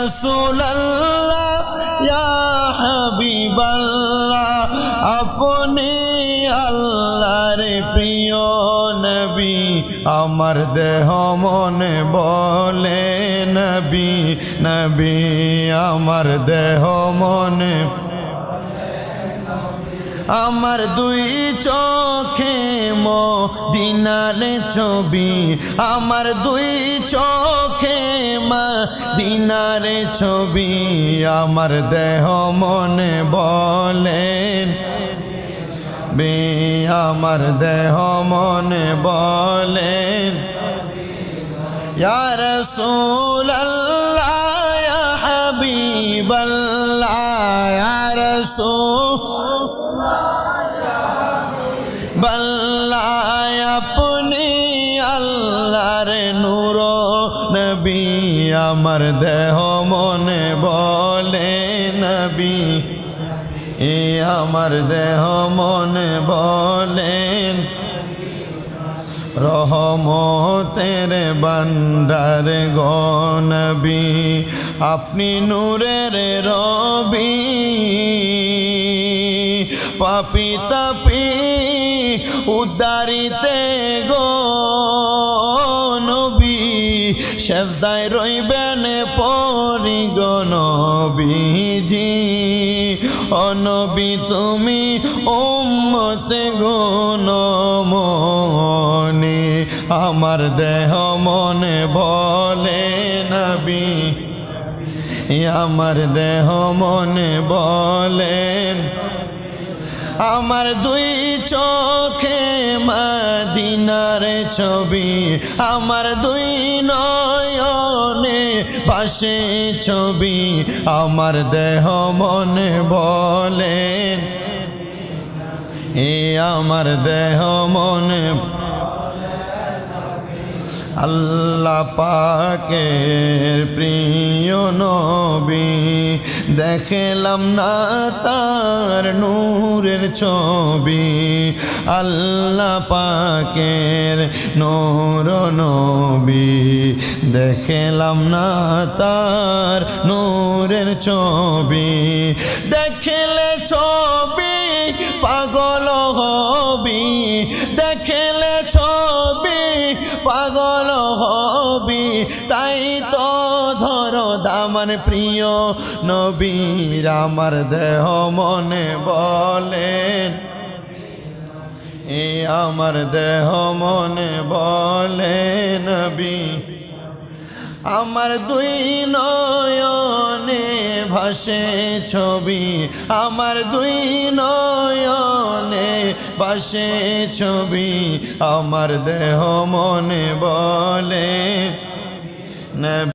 রসুল্লাহ হাবিবাল্লাহ, আপনি আল্লাহর প্রিয় নবী, আমার দেহ মনে বলে নবী নবী, আমার দেহ মনে আমার দুই চোখে দিনারে ছবি, আমার দুই চোখে মা দিনারে ছবি, আমার দেহ মনে বলেন। বে, আমার দেহ মনে বলেন। ইয়া রাসূলুল্লাহ, ইয়া হাবিবাল্লাহ, ইয়া আমার দেহ মনে বলে নবী। এ আমার দেহ মনে বলেন রহমতের বান্ডার গনবী আপনি নূরের রবি। পাপি তাপি উদ্দারিতে গো সেদায় রইবেন পরি গনবীজি অনবী তুমি উম্মতে গুণমনি আমার দেহ মনে বলে নবী। আমার দেহ মনে বলেন আমার দুই চোখে মাদিনার ছবি, আমার দুই নয়নে পাশে ছবি, আমার দেহ মনে বলে। এ আমার দেহ মনে আল্লাহ পাকের প্রিয় নবী, দেখলাম না তার নূরের ছবি আল্লাহ পাকের নূর নবী। দেখলাম না তার নূরের ছবি। দেখলে ছবি পাগল হবি। দেখলে ছবি পাগল হবি। তাই তো ধরো দামান প্রিয় নবীর, আমার দেহ মনে বলেন। এ আমার দেহ মনে বলে নবী। আমার দুই নয়নে ভাসে ছবি, আমার দুই নয়নে ভাসে ছবি, আমার দেহ মনে বলে